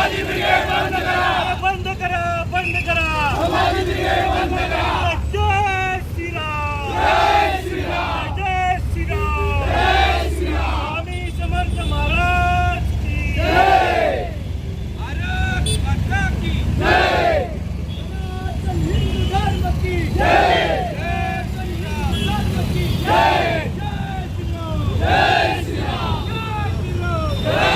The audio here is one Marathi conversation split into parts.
बंद करा. बंद करा जय श्रीराम जय श्रीराम आम्ही समर्थ महाराज की भारत माता की सनातन हिंदू धर्म की सनातन धर्म की जय श्रीराम जय श्रीराम जय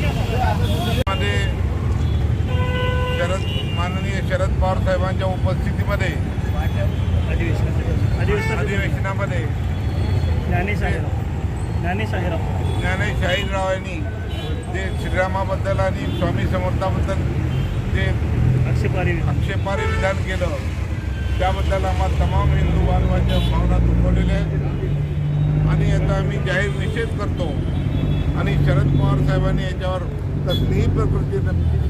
श्रीराममध्ये शरद माननीय शरद पवार साहेबांच्या उपस्थितीमध्ये अधिवेशनामध्ये ज्ञानेश शाहीरराव यांनी जे श्रीरामाबद्दल आणि स्वामी समर्थाबद्दल जे आक्षेपारी आक्षेपारी विधान केलं त्याबद्दल आम्हाला तमाम हिंदू बांधवांच्या भावना दुखवलेल्या आहेत. आणि याचा आम्ही जाहीर निषेध करतो. आणि शरद पवार साहेबांनी याच्यावर कसलीही प्रकृती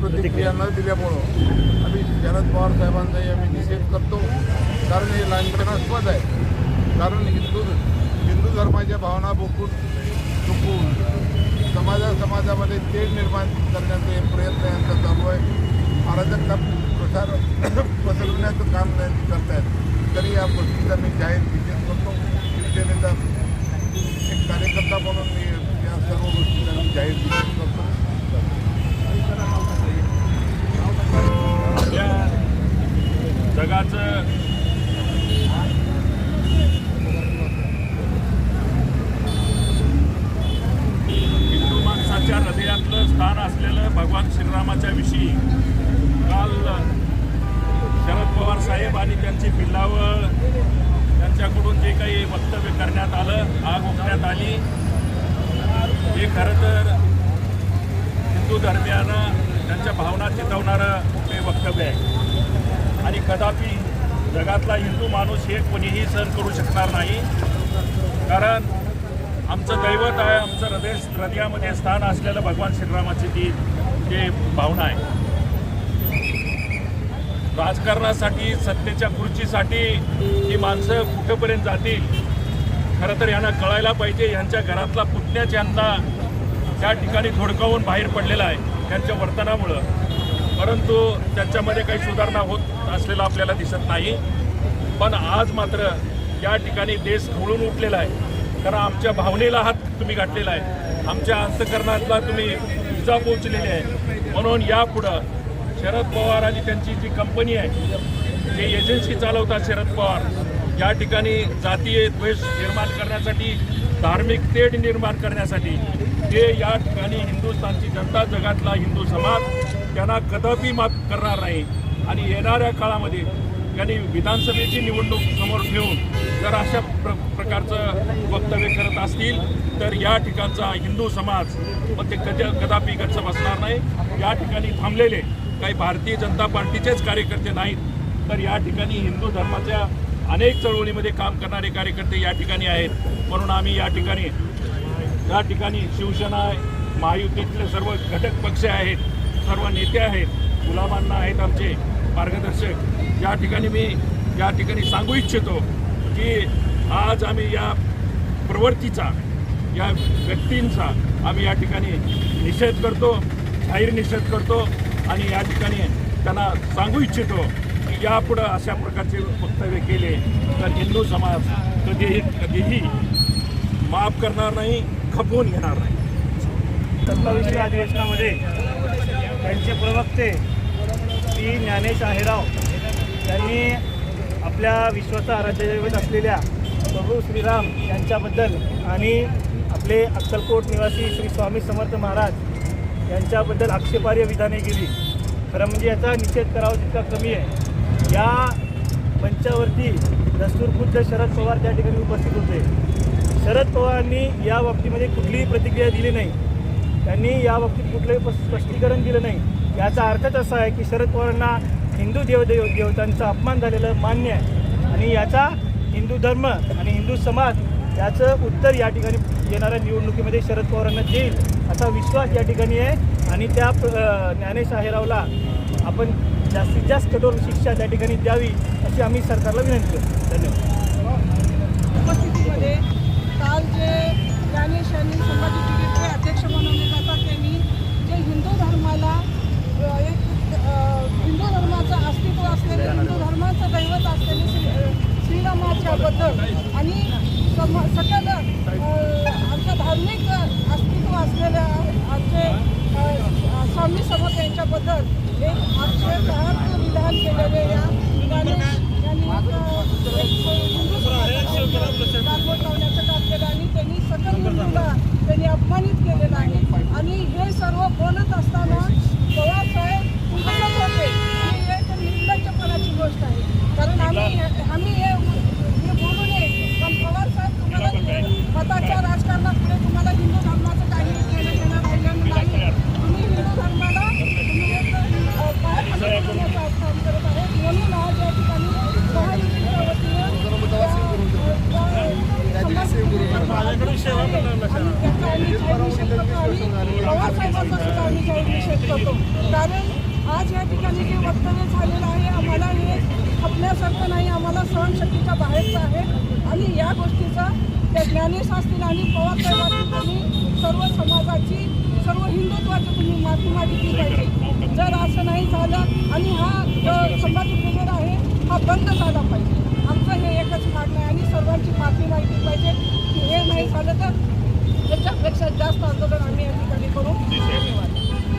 प्रतिक्रिया न दिल्यामुळं आम्ही शरद पवार साहेबांचाही आम्ही निषेध करतो. कारण हे लांछनास्पद आहे. कारण हिंदू हिंदू धर्माच्या भावना बोकून चुकून समाजा समाजामध्ये तेढ निर्माण करण्याचा हे प्रयत्न यांचा चालू आहे. अराजकता प्रसार पसरवण्याचं काम त्यांनी करतायत. तरी या गोष्टीचा मी जाहीर निषेध करतो. शिवसेनेचा एक कार्यकर्ता म्हणून मी या सर्व गोष्टीचा मी जाहीर निषेध करतो या जगाचं हिंदू माणसाच्या हृदयातलं स्थान असलेलं भगवान श्रीरामाच्या विषयी. काल शरद पवार साहेब आणि त्यांची पिल्लावळ त्यांच्याकडून जे काही वक्तव्य करण्यात आलं आग ओकण्यात आली. हे खरं तर हिंदू धर्मियानं त्यांच्या भावना चितवणारं ते वक्तव्य आहे. आणि कदापि जगातला हिंदू माणूस हे कोणीही सहन करू शकणार नाही. कारण आमचं दैवत आहे आमचं हृदय हृदयामध्ये स्थान असलेलं भगवान श्रीरामाची ती जे भावना आहे. राजकारणासाठी सत्तेच्या खुर्चीसाठी ही माणसं कुठंपर्यंत जातील? खरं तर यांना कळायला पाहिजे यांच्या घरातला पुतण्याच यांना त्या ठिकाणी धोडकावून बाहेर पडलेला आहे त्यांच्या वर्तनामुळं. परंतु त्यांच्यामध्ये काही सुधारणा होत असलेला आपल्याला दिसत नाही. पण आज मात्र या ठिकाणी देश खवळून उठलेला आहे. कारण आमच्या भावनेला हात तुम्ही गाठलेला आहे. आमच्या अंतकरणातला तुम्ही इजा पोहोचलेली आहे. म्हणून यापुढं शरद पवार आणि त्यांची जी कंपनी आहे जे एजन्सी चालवतात शरद पवार या ठिकाणी जातीय द्वेष निर्माण करण्यासाठी धार्मिक तेढ निर्माण करण्यासाठी ते या ठिकाणी हिंदुस्थानची जनता जगातला हिंदू समाज त्यांना कदापि माफ करणार नाही. आणि येणाऱ्या काळामध्ये त्यांनी विधानसभेची निवडणूक समोर ठेवून जर अशा प्र प्रकारचं वक्तव्य करत असतील तर या ठिकाणचा हिंदू समाज मग ते कधी कदापि गच्च बसणार नाही. या ठिकाणी थांबलेले काही भारतीय जनता पार्टीचेच कार्यकर्ते नाहीत. तर या ठिकाणी हिंदू धर्माच्या अनेक चळवळीमध्ये काम करणारे कार्यकर्ते या ठिकाणी आहेत. म्हणून आम्ही या ठिकाणी या ठिकाणी शिवसेना महायुतीतले सर्व घटक पक्ष आहेत सर्व नेते आहेत गुलामांना आहेत आमचे. मार्गदर्शक. या ठिकाणी मी या ठिकाणी सांगू इच्छितो की आज आम्ही या प्रवृत्तीचा या व्यक्तींचा आम्ही या ठिकाणी निषेध करतो जाहीर निषेध करतो आणि या ठिकाणी त्यांना सांगू इच्छितो की यापुढं अशा प्रकारचे वक्तव्य केले तर हिंदू समाज कधीही कधीही माफ करणार नाही खपवून घेणार नाही. सत्तावीसव्या अधिवेशनामध्ये त्यांचे प्रवक्ते श्री ज्ञानेश आहेराव यांनी आपल्या विश्वाचा आराध्यदैवत असलेल्या प्रभू श्रीराम यांच्याबद्दल आणि आपले अक्कलकोट निवासी श्री स्वामी समर्थ महाराज यांच्याबद्दल आक्षेपार्ह विधाने केली. खरं म्हणजे याचा निषेध करावा तितका कमी आहे. या मंचावरती दस्तूरखुद्द शरद पवार त्या ठिकाणी उपस्थित होते. शरद पवारांनी या बाबतीमध्ये कुठलीही प्रतिक्रिया दिली नाही. त्यांनी या बाबतीत कुठलंही स्पष्टीकरण दिलं नाही. याचा अर्थच असा आहे की शरद पवारांना हिंदू देवदेव देवतांचा अपमान झालेलं मान्य आहे. आणि याचा हिंदू धर्म आणि हिंदू समाज याचं उत्तर या ठिकाणी येणाऱ्या निवडणुकीमध्ये शरद पवारांना देईल असा विश्वास या ठिकाणी आहे. आणि त्या ज्ञानेश आहेरावला आपण जास्तीत जास्त कठोर शिक्षा त्या ठिकाणी द्यावी अशी आम्ही सरकारला विनंती करतो. धन्यवाद. सम सकल आमचं धार्मिक अस्तित्व असलेल्या आमचे स्वामी समर्थ यांच्याबद्दल एक आक्षेपार्ह विधान केलेले या विधाने लावण्याचं काम केलं आणि त्यांनी सकल हिंदूला त्यांनी अपमानित केलेलं आहे. आणि हे सर्व बोलत असताना पवारसाहेब बोलत होते. ही एक निर्लज्जपणाची गोष्ट आहे. कारण आम्ही आम्ही हे हे बोलू नये पण पवारसाहेब तुम्हाला मताच्या राजकारणापुढे तुम्हाला हिंदू धर्माचं काही घेणं देणं राहिलेलं नाही तुम्ही हिंदू धर्माला तुम्ही एक अ, पायाखाली पडण्याचं काम करत आहे म्हणून आज या ठिकाणी महायुतीच्या वतीनं या, अ, या समाजसेवेची सेवा आणि त्याचा आम्ही जाहीर निषेध करतो आणि पवारसाहेबांचा सुद्धा आम्ही जाहीर निषेध करतो कारण आज या ठिकाणी जे वक्तव्य झालेलं आहे आम्हाला हे खपण्यासारखं नाही आम्हाला सहनशक्तीच्या बाहेरचं आहे. आणि या गोष्टीचा त्या ज्ञानेश असतील आणि पवारसाहेब असतील त्यांनी सर्व समाजाची सर्व हिंदुत्वाची तुम्ही माफी मागितली पाहिजे. जर असं नाही झालं आणि हा जो संभाजी ब्रिगेड आहे हा बंद झाला